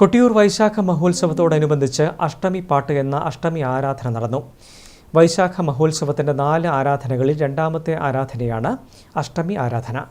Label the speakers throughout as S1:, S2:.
S1: കൊട്ടിയൂർ വൈശാഖ മഹോത്സവത്തോടനുബന്ധിച്ച് അഷ്ടമി പാട്ട് എന്ന അഷ്ടമി ആരാധന നടന്നു. വൈശാഖ മഹോത്സവത്തിന്റെ നാല് ആരാധനകളിൽ രണ്ടാമത്തെ ആരാധനയാണ് അഷ്ടമി ആരാധന.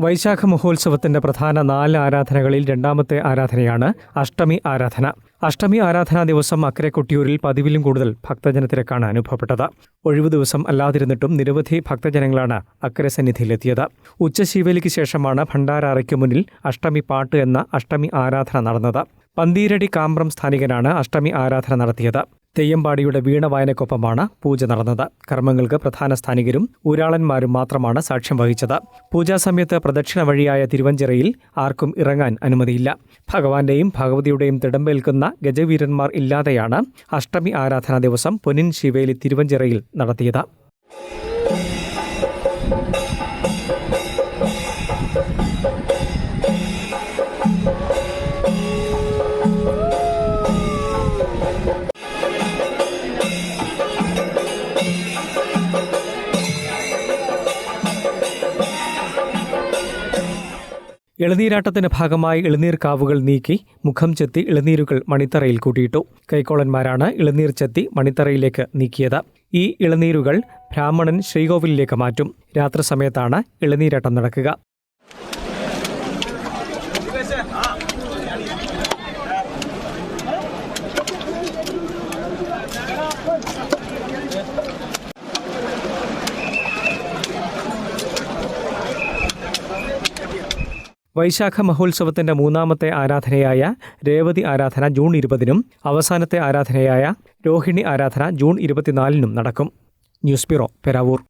S1: വൈശാഖ മഹോത്സവത്തിന്റെ പ്രധാന നാല് ആരാധനകളിൽ രണ്ടാമത്തെ ആരാധനയാണ് അഷ്ടമി ആരാധന. അഷ്ടമി ആരാധനാ ദിവസം അക്കരെ കൊട്ടിയൂരിൽ പതിവിലും കൂടുതൽ ഭക്തജനത്തിരക്കാണ് അനുഭവപ്പെട്ടത്. ഒഴിവു ദിവസം അല്ലാതിരുന്നിട്ടും നിരവധി ഭക്തജനങ്ങളാണ് അക്കരെ സന്നിധിയിലെത്തിയത്. ഉച്ചശീവേലിക്ക് ശേഷമാണ് ഭണ്ഡാരറയ്ക്ക് മുന്നിൽ അഷ്ടമി പാട്ട് എന്ന അഷ്ടമി ആരാധന നടന്നത്. പന്തീരടി കാമ്പ്രം സ്ഥാനികനാണ് അഷ്ടമി ആരാധന നടത്തിയത്. തെയ്യമ്പാടിയുടെ വീണവായനക്കൊപ്പമാണ് പൂജ നടന്നത്. കർമ്മങ്ങൾക്ക് പ്രധാന സ്ഥാനികരും ഊരാളന്മാരും മാത്രമാണ് സാക്ഷ്യം വഹിച്ചത്. പൂജാസമയത്ത് പ്രദക്ഷിണ വഴിയായ തിരുവഞ്ചിറയിൽ ആർക്കും ഇറങ്ങാൻ അനുമതിയില്ല. ഭഗവാന്റെയും ഭഗവതിയുടെയും തിടമ്പേൽക്കുന്ന ഗജവീരന്മാർ ഇല്ലാതെയാണ് അഷ്ടമി ആരാധനാ ദിവസം പൊന്നിൻ ശിവേലി തിരുവഞ്ചിറയിൽ നടത്തിയത്. ഇളനീരാട്ടത്തിന്റെ ഭാഗമായി ഇളനീർ കാവുകൾ നീക്കി മുഖം ചെത്തി ഇളനീരുകൾ മണിത്തറയിൽ കൂട്ടിയിട്ടു. കൈക്കോളന്മാരാണ് ഇളനീർ ചെത്തി മണിത്തറയിലേക്ക് നീക്കിയത്. ഈ ഇളനീരുകൾ ബ്രാഹ്മണൻ ശ്രീകോവിലിലേക്ക് മാറ്റും. രാത്രി സമയത്താണ് ഇളനീരാട്ടം നടക്കുക. വൈശാഖ മഹോത്സവത്തിന്റെ മൂന്നാമത്തെ ആരാധനയായ രേവതി ആരാധന ജൂൺ ഇരുപതിനും അവസാനത്തെ ആരാധനയായ രോഹിണി ആരാധന ജൂൺ ഇരുപത്തിനാലിനും നടക്കും. News bureau Peravoor.